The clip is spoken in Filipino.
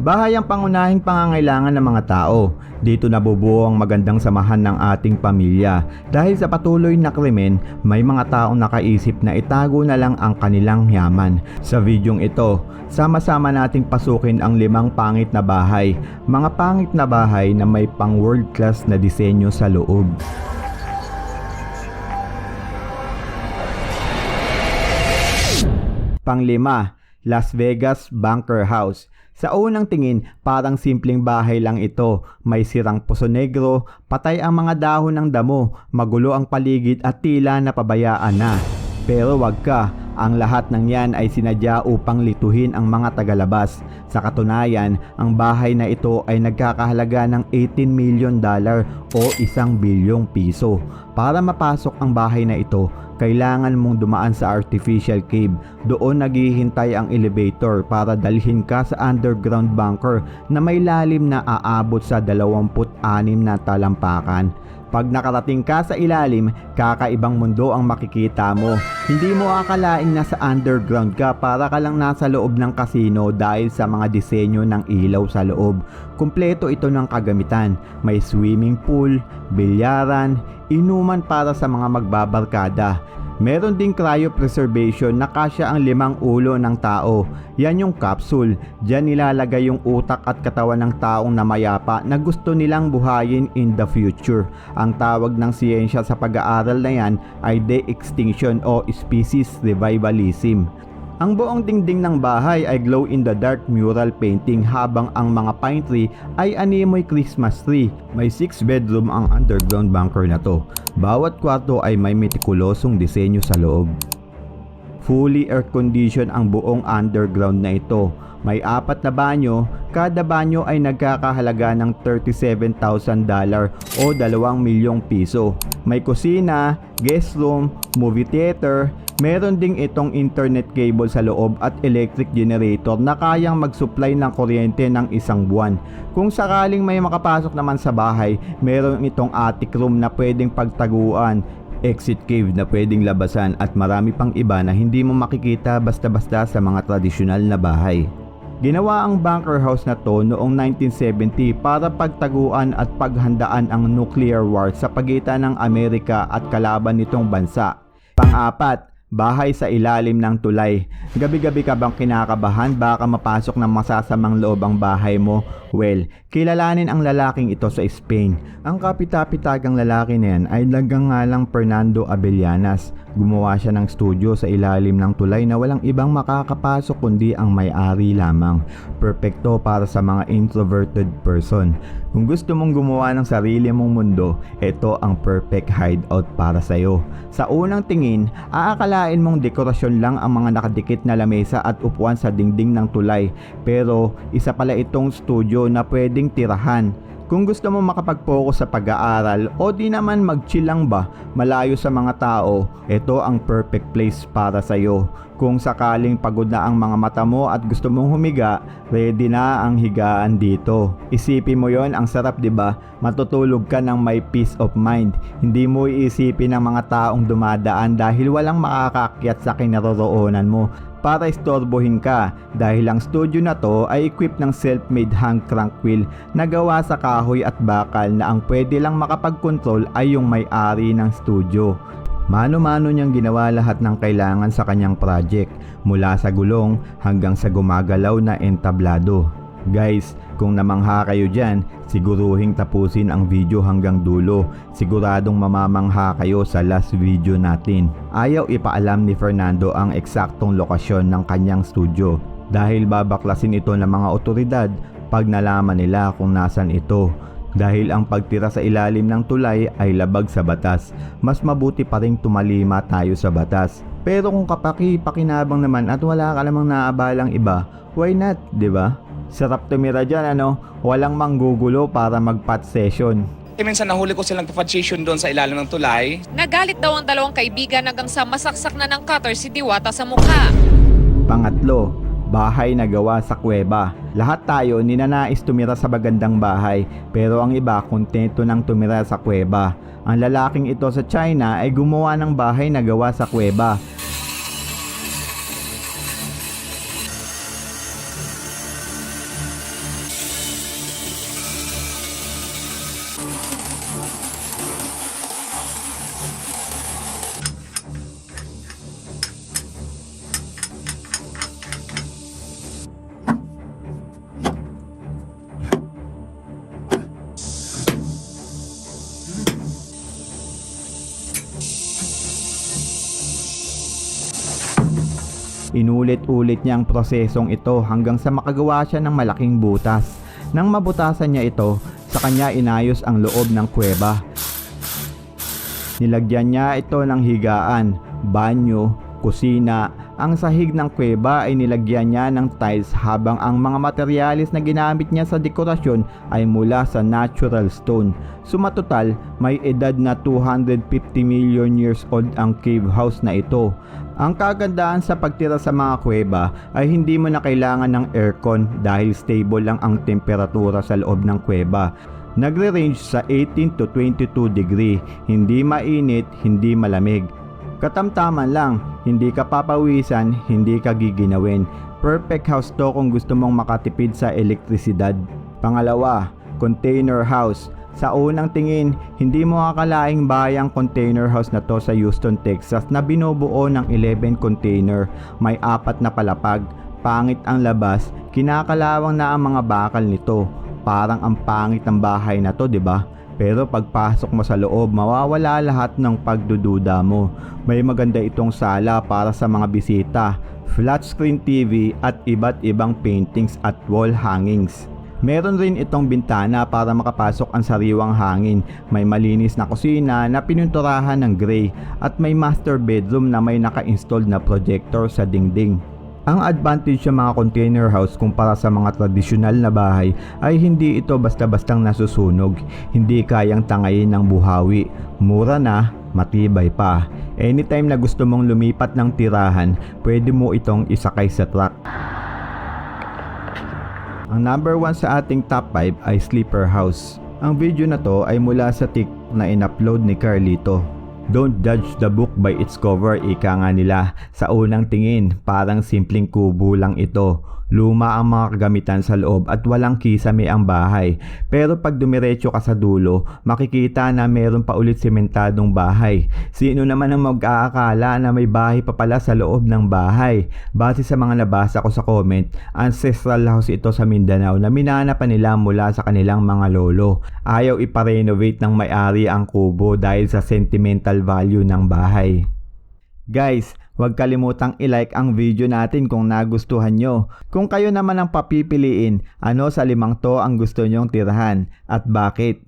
Bahay ang pangunahing pangangailangan ng mga tao. Dito nabubuo ang magandang samahan ng ating pamilya. Dahil sa patuloy na krimen, may mga taong nakaisip na itago na lang ang kanilang yaman. Sa videong ito, sama-sama nating pasukin ang limang pangit na bahay. Mga pangit na bahay na may pang world class na disenyo sa loob. Panglima, Las Vegas Bunker House. Sa unang tingin, parang simpleng bahay lang ito. May sirang puso negro, patay ang mga dahon ng damo, magulo ang paligid at tila napabayaan na. Pero wag ka, ang lahat ng yan ay sinadya upang lituhin ang mga tagalabas. Sa katunayan, ang bahay na ito ay nagkakahalaga ng 18 million dollar o isang bilyong piso. Para mapasok ang bahay na ito, kailangan mong dumaan sa artificial cave. Doon naghihintay ang elevator para dalhin ka sa underground bunker na may lalim na aabot sa 26 na talampakan. Pag nakarating ka sa ilalim, kakaibang mundo ang makikita mo. Hindi mo akalaing nasa underground ka para ka lang nasa loob ng kasino dahil sa mga disenyo ng ilaw sa loob. Kumpleto ito ng kagamitan. May swimming pool, bilyaran, inuman para sa mga magbabarkada. Meron ding cryopreservation na kasya ang limang ulo ng tao. Yan yung capsule. Diyan nilalagay yung utak at katawan ng taong namayapa na gusto nilang buhayin in the future. Ang tawag ng siyensya sa pag-aaral na yan ay de-extinction o species revivalism. Ang buong dingding ng bahay ay glow-in-the-dark mural painting habang ang mga pine tree ay animoy Christmas tree. May 6 bedroom ang underground bunker na to. Bawat kwarto ay may metikulosong disenyo sa loob. Fully air condition ang buong underground na ito. May apat na banyo, kada banyo ay nagkakahalaga ng $37,000 o 2 milyong piso. May kusina, guest room, movie theater, meron ding itong internet cable sa loob at electric generator na kayang mag-supply ng kuryente ng isang buwan. Kung sakaling may makapasok naman sa bahay, meron itong attic room na pwedeng pagtaguan, exit cave na pwedeng labasan at marami pang iba na hindi mo makikita basta-basta sa mga tradisyonal na bahay. Ginawa ang bunker house na to noong 1970 para pagtaguan at paghandaan ang nuclear war sa pagitan ng Amerika at kalaban nitong bansa. Pang-apat, bahay sa ilalim ng tulay. Gabi-gabi ka bang kinakabahan baka mapasok ng masasamang loob ang bahay mo? Well, kilalanin ang lalaking ito sa Spain. Ang kapitapitagang lalaki na yan ay nagngangalang Fernando Abellanas. Gumawa siya ng studio sa ilalim ng tulay na walang ibang makakapasok kundi ang may-ari lamang. Perpekto para sa mga introverted person. Kung gusto mong gumawa ng sarili mong mundo, ito ang perfect hideout para sa'yo. Sa unang tingin, aakalain mong dekorasyon lang ang mga nakadikit na lamesa at upuan sa dingding ng tulay. Pero isa pala itong studio na pwedeng tirahan. Kung gusto mo makapag-focus sa pag-aaral o di naman mag-chill lang ba malayo sa mga tao, ito ang perfect place para sa iyo. Kung sakaling pagod na ang mga mata mo at gusto mong humiga, ready na ang higaan dito. Isipin mo yon ang sarap ba? Matutulog ka ng may peace of mind. Hindi mo iisipin ng mga taong dumadaan dahil walang makakakyat sa kinaroroonan mo para istorbohin ka dahil ang studio na to ay equipped ng self-made hand crank wheel na gawa sa kahoy at bakal na ang pwede lang makapag-control ay yung may-ari ng studio. Mano-mano niyang ginawa lahat ng kailangan sa kanyang project mula sa gulong hanggang sa gumagalaw na entablado. Guys, kung namangha kayo dyan, siguruhing tapusin ang video hanggang dulo. Siguradong mamamangha kayo sa last video natin. Ayaw ipaalam ni Fernando ang eksaktong lokasyon ng kanyang studio dahil babaklasin ito ng mga otoridad pag nalaman nila kung nasan ito. Dahil ang pagtira sa ilalim ng tulay ay labag sa batas, mas mabuti pa rin tumalima tayo sa batas. Pero kung kapaki-pakinabang naman at wala ka namang naabalang iba, why not, 'di ba? Sarap tumira dyan ano, walang manggugulo para mag-pot session. Eh, minsan nahuli ko silang papadstation doon sa ilalim ng tulay. Nagalit daw ang dalawang kaibigan hanggang sa masaksak na ng cutter si Diwata sa mukha. Pangatlo, bahay na gawa sa kuweba. Lahat tayo ninanais tumira sa magandang bahay, pero ang iba kontento nang tumira sa kuweba. Ang lalaking ito sa China ay gumawa ng bahay na gawa sa kuweba. Inulit-ulit niya ang prosesong ito hanggang sa makagawa siya ng malaking butas. Nang mabutasan niya ito, sa kanya inayos ang loob ng kuweba. Nilagyan niya ito ng higaan, banyo, kusina. Ang sahig ng kuweba ay nilagyan niya ng tiles habang ang mga materyales na ginamit niya sa dekorasyon ay mula sa natural stone. Sumatotal, may edad na 250 million years old ang cave house na ito. Ang kagandahan sa pagtira sa mga kuweba ay hindi mo na kailangan ng aircon dahil stable lang ang temperatura sa loob ng kuweba. Nagre-range sa 18 to 22 degree, hindi mainit, hindi malamig. Katamtaman lang, hindi ka papawisan, hindi ka giginawin. Perfect house to kung gusto mong makatipid sa elektrisidad. Pangalawa, container house. Sa unang tingin, hindi mo akalaing bayang container house na to sa Houston, Texas na binubuo ng 11 container. May apat na palapag. Pangit ang labas, kinakalawang na ang mga bakal nito. Parang ang pangit ng bahay na to, 'di ba? Pero pagpasok mo sa loob, mawawala lahat ng pagdududa mo. May maganda itong sala para sa mga bisita, flat screen TV at iba't ibang paintings at wall hangings. Meron rin itong bintana para makapasok ang sariwang hangin. May malinis na kusina na pinunturahan ng gray at may master bedroom na may naka-installed na projector sa dingding. Ang advantage sa mga container house kumpara sa mga tradisyonal na bahay ay hindi ito basta-bastang nasusunog, hindi kayang tangayin ng buhawi, mura na, matibay pa. Anytime na gusto mong lumipat ng tirahan, pwede mo itong isakay sa truck. Ang number 1 sa ating top 5 ay Sleeper House. Ang video na to ay mula sa TikTok na in-upload ni Carlito. Don't judge the book by its cover, ika nga nila. Sa unang tingin, parang simpleng kubo lang ito. Luma ang mga kagamitan sa loob at walang kisame ang bahay. Pero pag dumiretso ka sa dulo, makikita na meron pa ulit sementadong bahay. Sino naman ang mag-aakala na may bahay pa pala sa loob ng bahay? Base sa mga nabasa ko sa comment, ancestral house ito sa Mindanao na minana pa nila mula sa kanilang mga lolo. Ayaw iparenovate ng may-ari ang kubo dahil sa sentimental value ng bahay. Guys, huwag kalimutang i-like ang video natin kung nagustuhan nyo. Kung kayo naman ang papipiliin, ano sa limang to ang gusto nyong tirahan at bakit?